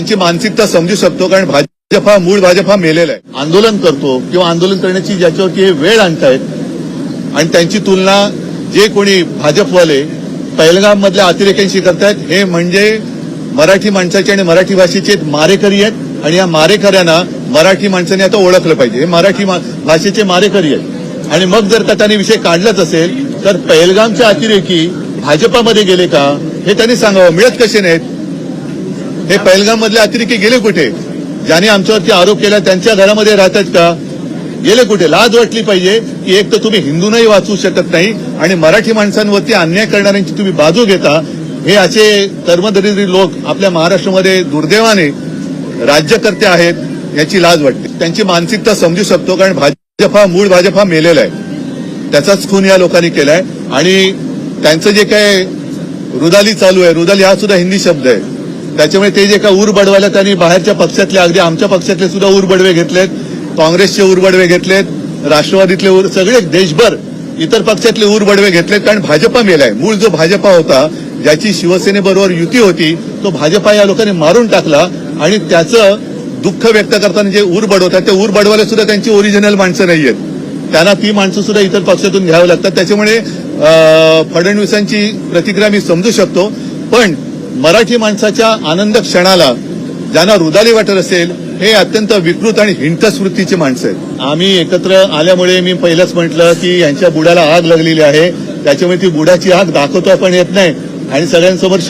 त्यांची मानसिकता समजू शकतो कारण भाजप हा मूळ भाजप हा मेलेला आहे. आंदोलन करतो किंवा आंदोलन करण्याची ज्याच्यावरती हे वेळ आणतायत आणि त्यांची तुलना जे कोणी भाजपवाले पहिलगाम मधल्या अतिरेक्यांशी करतायत हे म्हणजे मराठी माणसाचे आणि मराठी भाषेचे मारेकरी आहेत आणि या मारेकऱ्यांना मराठी माणसाने आता ओळखलं पाहिजे. हे मराठी भाषेचे मारेकरी आहेत. आणि मग जर का त्यांनी विषय काढलाच असेल तर पहलगामच्या अतिरेकी भाजपामध्ये गेले का हे त्यांनी सांगावं. मिळत कसे नाहीत? हे पहलगाम मधले अतिरेकी गेले कुठे? ज्याने आमच्यावरती आरोप केला त्यांच्या घरामध्ये राहतात का? गेले कुठे? लाज वाटली पाहिजे की एक तर तुम्ही हिंदूनही वाचू शकत नाही आणि मराठी माणसांवरती अन्याय करणाऱ्यांची तुम्ही बाजू घेता. हे असे कर्मदरिद्री लोक आपल्या महाराष्ट्रामध्ये दुर्दैवाने राज्यकर्ते आहेत याची लाज वाटते. त्यांची मानसिकता समजू शकतो कारण भाजप हा मूळ भाजप हा मेलेला आहे. त्याचाच खून या लोकांनी केलाय. आणि त्यांचं जे काय रुदाली चालू आहे रुदाली हा सुद्धा हिंदी शब्द आहे. त्याच्यामुळे ते जे काय ऊर बडवायला त्यांनी बाहेरच्या पक्षातले अगदी आमच्या पक्षातले सुद्धा ऊर बडवे घेतलेत. काँग्रेसचे ऊर बडवे घेतलेत. राष्ट्रवादीतले ऊर सगळे देशभर इतर पक्षातले ऊर बडवे घेतलेत. कारण भाजपा मेलाय मूळ जो भाजपा होता ज्याची शिवसेनेबरोबर युती होती तो भाजपा या लोकांनी मारून टाकला आणि त्याचं दुःख व्यक्त करताना जे ऊर बडवतात ते ऊर बडवायला सुद्धा त्यांची ओरिजिनल माणसं नाहीयेत. त्यांना ती माणसं सुद्धा इतर पक्षातून घ्यावी लागतात. त्याच्यामुळे फडणवीसांची प्रतिक्रिया मी समजू शकतो. पण मराठी माणसाच्या आनंद क्षणाला ज्यांना रुदाली वाटत असेल हे अत्यंत विकृत आणि हिंटस वृत्तीची माणसं आहेत. आम्ही एकत्र आल्यामुळे मी पहिलंच म्हटलं की यांच्या बुडाला आग लागलेली आहे. त्याच्यामुळे ती बुडाची आग दाखवतो पण येत नाही. आणि सगळ्यांसमोर